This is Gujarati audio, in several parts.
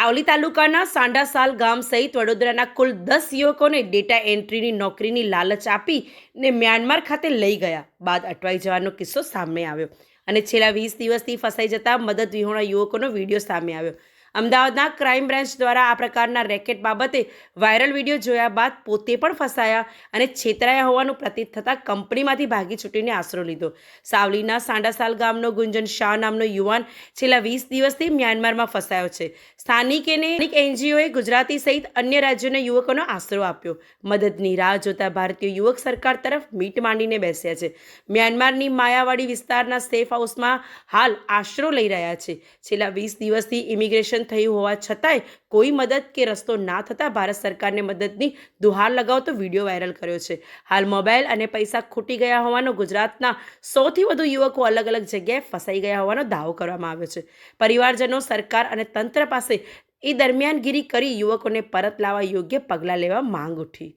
સાવલી તાલુકાના સાંડાસાલ ગામ સહિત વડોદરાના કુલ દસ યુવકોને ડેટા એન્ટ્રીની નોકરીની લાલચ આપી ને મ્યાનમાર ખાતે લઈ ગયા બાદ અટવાઈ જવાનો કિસ્સો સામે આવ્યો. અને છેલ્લા વીસ દિવસથી ફસાઈ જતા મદદ વિહોણા યુવકોનો વીડિયો સામે આવ્યો. અમદાવાદના ક્રાઇમ બ્રાન્ચ દ્વારા આ પ્રકારના રેકેટ બાબતે વાયરલ વીડિયો જોયા બાદ પોતે પણ ફસાયા અને છેતરાયા હોવાનું પ્રતીત થતાં કંપનીમાંથી ભાગી છૂટીને આશરો લીધો. સાવલીના સાંડાસાલ ગામનો ગુંજન શાહ નામનો યુવાન છેલ્લા વીસ દિવસથી મ્યાનમારમાં ફસાયો છે. સ્થાનિકેને અનેક એનજીઓએ ગુજરાતી સહિત અન્ય રાજ્યોના યુવકોનો આશરો આપ્યો. મદદની રાહ જોતા ભારતીય યુવક સરકાર તરફ મીટ માંડીને બેસ્યા છે. મ્યાનમારની માયાવાડી વિસ્તારના સેફ હાઉસમાં હાલ આશરો લઈ રહ્યા છે. છેલ્લા વીસ દિવસથી ઇમિગ્રેશન થયું હોવા છતાંય કોઈ મદદ કે રસ્તો ના થતાં ભારત સરકારને મદદની દુહાર લગાવતો વિડીયો વાયરલ કર્યો છે હાલ મોબાઈલ અને પૈસા ખૂટી ગયા હોવાનો ગુજરાતના સૌથી વધુ યુવકો અલગ અલગ જગ્યાએ ફસાઈ ગયા હોવાનો દાવો કરવામાં આવ્યો છે પરિવારજનો સરકાર અને તંત્ર પાસે એ દરમિયાનગીરી કરી યુવકોને પરત લાવવા યોગ્ય પગલાં લેવા માંગ ઉઠી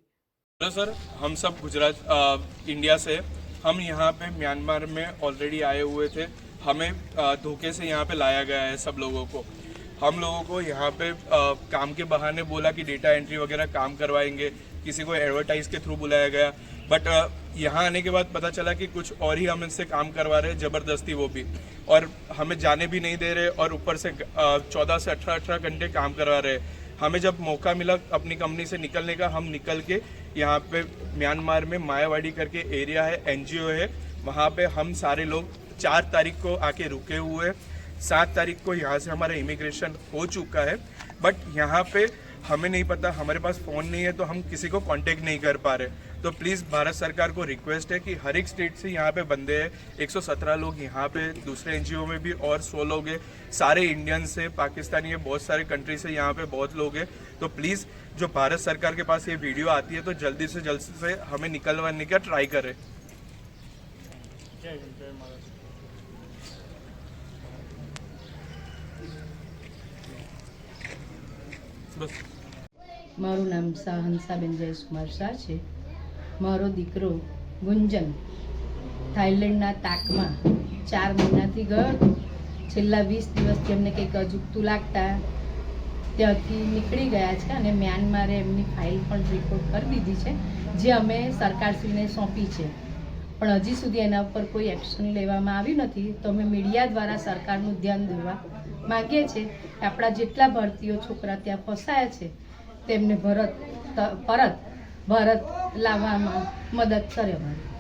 हेलो सर हम सब गुजरात अ, इंडिया से हम यहाँ पे म्यांमार में ऑलरेडी आए हुए थे हमें अ, धोखे से यहाँ पे लाया गया है सब लोगों को हम लोगों को यहाँ पे अ, काम के बहाने बोला कि डेटा एंट्री वगैरह काम करवाएँगे किसी को एडवर्टाइज के थ्रू बुलाया गया। बट यहाँ आने के बाद पता चला कि कुछ और ही हम इनसे काम करवा रहे हैं ज़बरदस्ती वो भी। और हमें जाने भी नहीं दे रहे और ऊपर से चौदह से अठारह अठारह घंटे काम करवा रहे हैं। हमें जब मौका मिला अपनी कंपनी से निकलने का हम निकल के यहाँ पे म्यांमार में मायावाड़ी करके एरिया है एनजीओ है वहाँ पे हम सारे लोग चार तारीख को आके रुके हुए हैं। सात तारीख को यहाँ से हमारा इमिग्रेशन हो चुका है बट यहाँ पे हमें नहीं पता, हमारे पास फ़ोन नहीं है तो हम किसी को कांटेक्ट नहीं कर पा रहे। तो प्लीज़ भारत सरकार को रिक्वेस्ट है कि हर एक स्टेट से यहाँ पे बंदे हैं। 117 लोग यहाँ पे, दूसरे एनजीओ में भी और 100 लोग हैं। सारे इंडियन से पाकिस्तानी है, बहुत सारे कंट्री से यहाँ पे बहुत लोग हैं। तो प्लीज़ जो भारत सरकार के पास ये वीडियो आती है तो जल्दी से जल्द से हमें निकलवाने का ट्राई करें। बस મારું નામ શાહ હંસાબેન કુમાર શાહ છે. મારો દીકરો ગુંજન થાઈલેન્ડના તાકમાં ચાર મહિનાથી ગયો છેલ્લા વીસ દિવસથી એમને કંઈક અજુકતું લાગતા ત્યાંથી નીકળી ગયા છે અને મ્યાનમારે એમની ફાઇલ પણ રિપોર્ટ કરી દીધી છે, જે અમે સરકારશ્રીને સોંપી છે. પણ હજી સુધી એના ઉપર કોઈ એક્શન લેવામાં આવ્યું નથી. તો અમે મીડિયા દ્વારા સરકારનું ધ્યાન દોરવા માગીએ છીએ આપણા જેટલા ભારતીયો છોકરા ત્યાં ફસાયા છે, તેમને ભરત પરત ભારત લાવવામાં મદદ કરે અમારી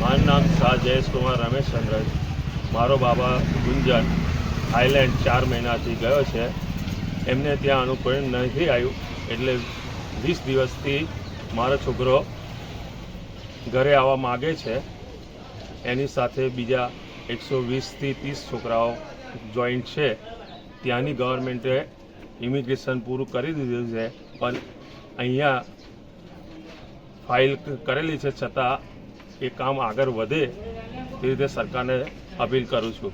મારું નામ શાહ જયેશકુમાર રમેશચંદ્ર મારો બાબા ગુંજન થાઈલેન્ડ ચાર મહિનાથી ગયો છે. એમને ત્યાં અનુકૂળ નથી આવ્યું એટલે વીસ દિવસથી મારો છોકરો ઘરે આવવા માગે છે. એની સાથે બીજા એકસો વીસથી ત્રીસ છોકરાઓ જોઈન્ટ છે. ત્યાંની ગવર્મેન્ટે ઇમિગ્રેશન પૂરું કરી દીધું છે, પણ અહીંયા ફાઇલ કરેલી છે, છતાં એ કામ આગળ વધે તે રીતે સરકારને અપીલ કરું છું.